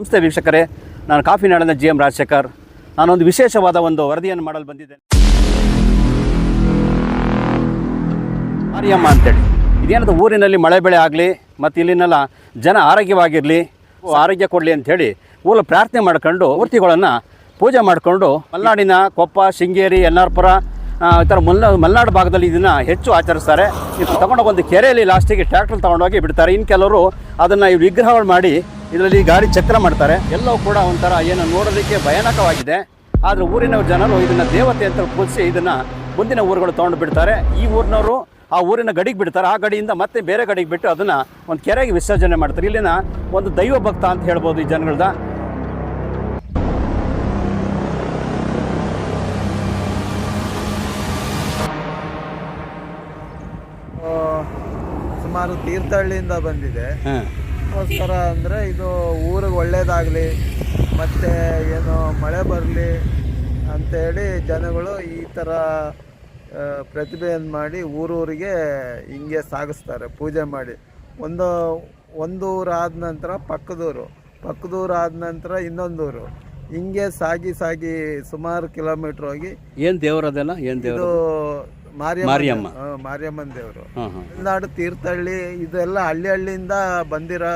ನಮಸ್ತೆ ವೀಕ್ಷಕರೇ, ನಾನು ಕಾಫಿ ನಾಡಿನ ಜಿ ಎಂ ರಾಜಶೇಖರ್. ನಾನೊಂದು ವಿಶೇಷವಾದ ಒಂದು ವರದಿಯನ್ನು ಮಾಡಲು ಬಂದಿದ್ದೇನೆ. ಮಾರಿಯಮ್ಮ ಅಂತೇಳಿ. ಇದೇನದು ಊರಿನಲ್ಲಿ ಮಳೆ ಬೆಳೆ ಆಗಲಿ, ಮತ್ತು ಇಲ್ಲಿನೆಲ್ಲ ಜನ ಆರೋಗ್ಯವಾಗಿರಲಿ ಆರೋಗ್ಯ ಕೊಡಲಿ ಅಂಥೇಳಿ ಊರಲ್ಲಿ ಪ್ರಾರ್ಥನೆ ಮಾಡ್ಕೊಂಡು ಮೂರ್ತಿಗಳನ್ನು ಪೂಜೆ ಮಾಡಿಕೊಂಡು ಮಲೆನಾಡಿನ ಕೊಪ್ಪ, ಶೃಂಗೇರಿ ಎನ್ನಾರ್ಪುರ ಈ ಥರ ಮಲ್ನಾ, ಮಲೆನಾಡು ಭಾಗದಲ್ಲಿ ಇದನ್ನು ಹೆಚ್ಚು ಆಚರಿಸ್ತಾರೆ. ಇದು ತಗೊಂಡೋಗಿ ಒಂದು ಕೆರೆಯಲ್ಲಿ ಲಾಸ್ಟಿಗೆ ಟ್ರ್ಯಾಕ್ಟರ್ ತೊಗೊಂಡೋಗಿ ಬಿಡ್ತಾರೆ. ಇನ್ನು ಕೆಲವರು ಅದನ್ನು ವಿಗ್ರಹಗಳು ಮಾಡಿ ಇದರಲ್ಲಿ ಗಾಡಿ ಚಕ್ರ ಮಾಡ್ತಾರೆ. ಎಲ್ಲವೂ ಕೂಡ ಒಂಥರ ಏನು ನೋಡೋದಕ್ಕೆ ಭಯಾನಕವಾಗಿದೆ. ಆದರೆ ಊರಿನ ಜನರು ಇದನ್ನು ದೇವತೆ ಅಂತ ಕೂಡಿಸಿ ಇದನ್ನು ಮುಂದಿನ ಊರುಗಳು ತೊಗೊಂಡು ಬಿಡ್ತಾರೆ. ಈ ಊರಿನವರು ಆ ಊರಿನ ಗಡಿಗೆ ಬಿಡ್ತಾರೆ. ಆ ಗಡಿಯಿಂದ ಮತ್ತೆ ಬೇರೆ ಗಡಿಗೆ ಬಿಟ್ಟು ಅದನ್ನು ಒಂದು ಕೆರೆಗೆ ವಿಸರ್ಜನೆ ಮಾಡ್ತಾರೆ. ಇಲ್ಲಿನ ಒಂದು ದೈವ ಭಕ್ತ ಅಂತ ಹೇಳ್ಬೋದು ಈ ಜನಗಳ್ದ. ಸುಮಾರು ತೀರ್ಥಹಳ್ಳಿಯಿಂದ ಬಂದಿದೆ. ಹಾಂ ಅದಕ್ಕೋಸ್ಕರ ಅಂದರೆ ಇದು ಊರಿಗೆ ಒಳ್ಳೇದಾಗಲಿ ಮತ್ತು ಏನು ಮಳೆ ಬರಲಿ ಅಂಥೇಳಿ ಜನಗಳು ಈ ಥರ ಪ್ರತಿಭೆಯನ್ನು ಮಾಡಿ ಊರೂರಿಗೆ ಹಿಂಗೆ ಸಾಗಿಸ್ತಾರೆ ಪೂಜೆ ಮಾಡಿ. ಒಂದು ಒಂದು ಊರು ಆದ ನಂತರ ಪಕ್ಕದೂರು ಪಕ್ಕದೂರು ಆದ ನಂತರ ಇನ್ನೊಂದೂರು. ಹಿಂಗೆ ಸಾಗಿ ಸಾಗಿ ಸುಮಾರು ಕಿಲೋಮೀಟ್ರ್ ಹೋಗಿ ಏನು ದೇವರದೆಲ್ಲ ಏನು ದೇವರು ಇದು ಮಾರಿಯಮ್ಮ. ಮಾರಿಯಮ್ಮನ್ ದೇವ್ರು ಹಾಂ ಹಾಂ. ತೀರ್ಥಹಳ್ಳಿ ಇದೆಲ್ಲ ಹಳ್ಳಿ ಹಳ್ಳಿಯಿಂದ ಬಂದಿರೋ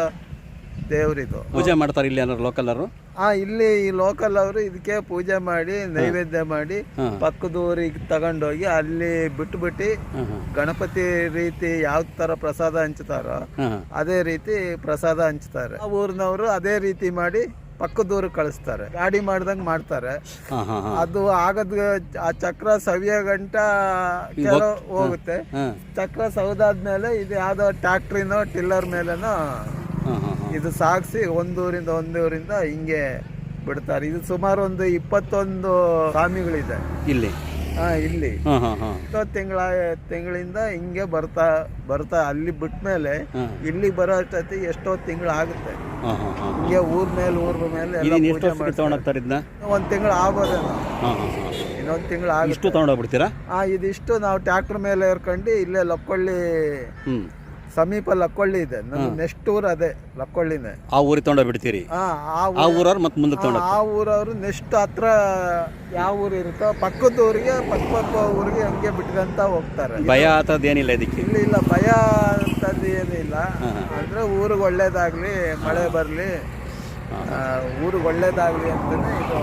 ದೇವ್ರಿದು. ಪೂಜೆ ಮಾಡ್ತಾರೆ ಇಲ್ಲಿ ಲೋಕಲ್ ಅವರು? ಆ ಇಲ್ಲಿ ಈ ಲೋಕಲ್ ಅವರು ಇದಕ್ಕೆ ಪೂಜೆ ಮಾಡಿ ನೈವೇದ್ಯ ಮಾಡಿ ಹಾಂ. ಪಕ್ಕದ ಊರಿಗೆ ತಗೊಂಡೋಗಿ ಅಲ್ಲಿ ಬಿಟ್ಬಿಟ್ಟು ಹಾಂ ಹಾಂ. ಗಣಪತಿ ರೀತಿ ಯಾವ ತರ ಪ್ರಸಾದ ಹಂಚ್ತಾರೋ ಅದೇ ರೀತಿ ಪ್ರಸಾದ ಹಂಚ್ತಾರೆ. ಆ ಊರಿನವರು ಅದೇ ರೀತಿ ಮಾಡಿ ಪಕ್ಕದ ಊರಿಗೆ ಕಳಿಸ್ತಾರೆ. ಗಾಡಿ ಮಾಡ್ದಂಗೆ ಮಾಡ್ತಾರೆ. ಅದು ಆಗದ ಆ ಚಕ್ರ ಸವಿಯ ಗಂಟ ಕೆಲವು ಹೋಗುತ್ತೆ. ಚಕ್ರ ಸೌದಾದ್ಮೇಲೆ ಇದು ಯಾವ್ದೋ ಟ್ಯಾಕ್ಟ್ರಿನೋ ಟಿಲ್ಲರ್ ಮೇಲೆನೋ ಇದು ಸಾಗಿಸಿ ಒಂದೂರಿಂದ ಒಂದೂರಿಂದ ಹಿಂಗೆ ಬಿಡ್ತಾರೆ. ಇದು ಸುಮಾರು ಒಂದು ಇಪ್ಪತ್ತೊಂದು ಸ್ವಾಮಿಗಳಿದೆ. ಇಲ್ಲಿ? ಇಲ್ಲಿ. ತಿಂಗಳ ತಿಂಗಳಿಂದ ಹಿಂಗೆ ಬರ್ತಾ ಬರ್ತಾ ಅಲ್ಲಿ ಬಿಟ್ಮೇಲೆ ಇಲ್ಲಿ ಬರೋ ಅಷ್ಟೊತ್ತಿ ಎಷ್ಟೋ ತಿಂಗಳು ಆಗುತ್ತೆ. ಹಿಂಗೆ ಊರ್ ಮೇಲೆ ಊರ್ ಮೇಲೆ ಒಂದ್ ತಿಂಗಳು ಆಗೋದೇನ ಇನ್ನೊಂದ್ ತಿಂಗಳು ಆಗುತ್ತೆ. ಇಷ್ಟು ತೊಗೊಂಡೋಗ್ಬಿಡ್ತೀರಾ? ಆ ಇದಿಷ್ಟು ನಾವು ಟ್ಯಾಕ್ಟರ್ ಮೇಲೆ ಏರ್ಕೊಂಡು ಇಲ್ಲೇ ಲಕ್ಕೊಳ್ಳಿ ಸಮೀಪ ಲಕ್ಕೊಳ್ಳಿ ಇದೆ. ನನ್ನ ನೆಕ್ಸ್ಟ್ ಊರ್ ಅದೇ ಲಕ್ಕೊಳ್ಳಿನೇ. ಆ ಊರಿಗೆ ತೊಗೊಂಡೋಗ್ಬಿಡ್ತೀರಿ ಬಿಡ್ತೀರಿ ಆ ಆ ಊರವ್ರು ಮತ್ತೆ ಮುಂದೆ ತೊಗೊಂಡು ಆ ಊರವರು ನೆಕ್ಸ್ಟ್ ಹತ್ರ ಯಾವ ಊರು ಇರುತ್ತೋ ಪಕ್ಕದ ಊರಿಗೆ ಪಕ್ಕ ಪಕ್ಕ ಊರಿಗೆ ಹಂಗೆ ಬಿಟ್ಕೊಂತ ಹೋಗ್ತಾರೆ. ಭಯ ಆತದ್ ಏನಿಲ್ಲ ಇದಕ್ಕೆ? ಇಲ್ಲಿ ಇಲ್ಲ ಭಯ ಅಂತದ್ದು ಏನಿಲ್ಲ. ಅಂದ್ರೆ ಊರಿಗೆ ಒಳ್ಳೇದಾಗ್ಲಿ ಮಳೆ ಬರಲಿ. ಊರಿಗೆ ಒಳ್ಳೇದಾಗ್ಲಿ ಅಂತಾನೆ ಇದು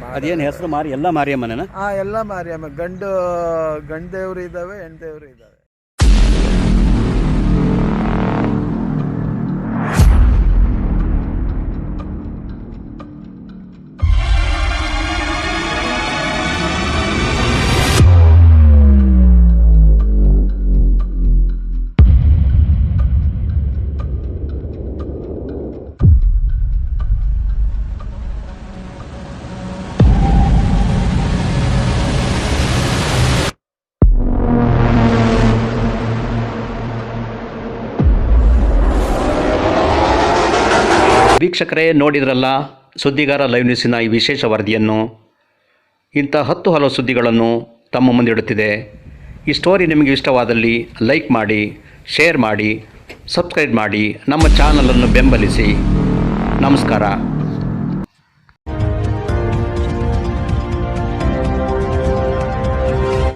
ಮಾ- ಅದೇನು ಹೆಸರು ಮಾರಿ ಎಲ್ಲ ಮಾರಿಯಮ್ಮನೇನ? ಆ ಎಲ್ಲ ಮಾರಿಯಮ್ಮ. ಗಂಡು ಗಂಡ ದೇವ್ರು ಇದಾವೆ ಹೆಣ್ ದೇವ್ರು ಇದಾವೆ ವೀಕ್ಷಕರೇ ನೋಡಿದ್ರಲ್ಲ, ಸುದ್ದಿಗಾರ ಲೈವ್ ನ್ಯೂಸಿನ ಈ ವಿಶೇಷ ವರದಿಯನ್ನು. ಇಂಥ ಹತ್ತು ಹಲವು ಸುದ್ದಿಗಳನ್ನು ತಮ್ಮ ಮುಂದಿಡುತ್ತಿದೆ ಈ ಸ್ಟೋರಿ ನಿಮಗೆ ಇಷ್ಟವಾದಲ್ಲಿ ಲೈಕ್ ಮಾಡಿ, ಶೇರ್ ಮಾಡಿ, ಸಬ್ಸ್ಕ್ರೈಬ್ ಮಾಡಿ ನಮ್ಮ ಚಾನಲನ್ನು ಬೆಂಬಲಿಸಿ. ನಮಸ್ಕಾರ.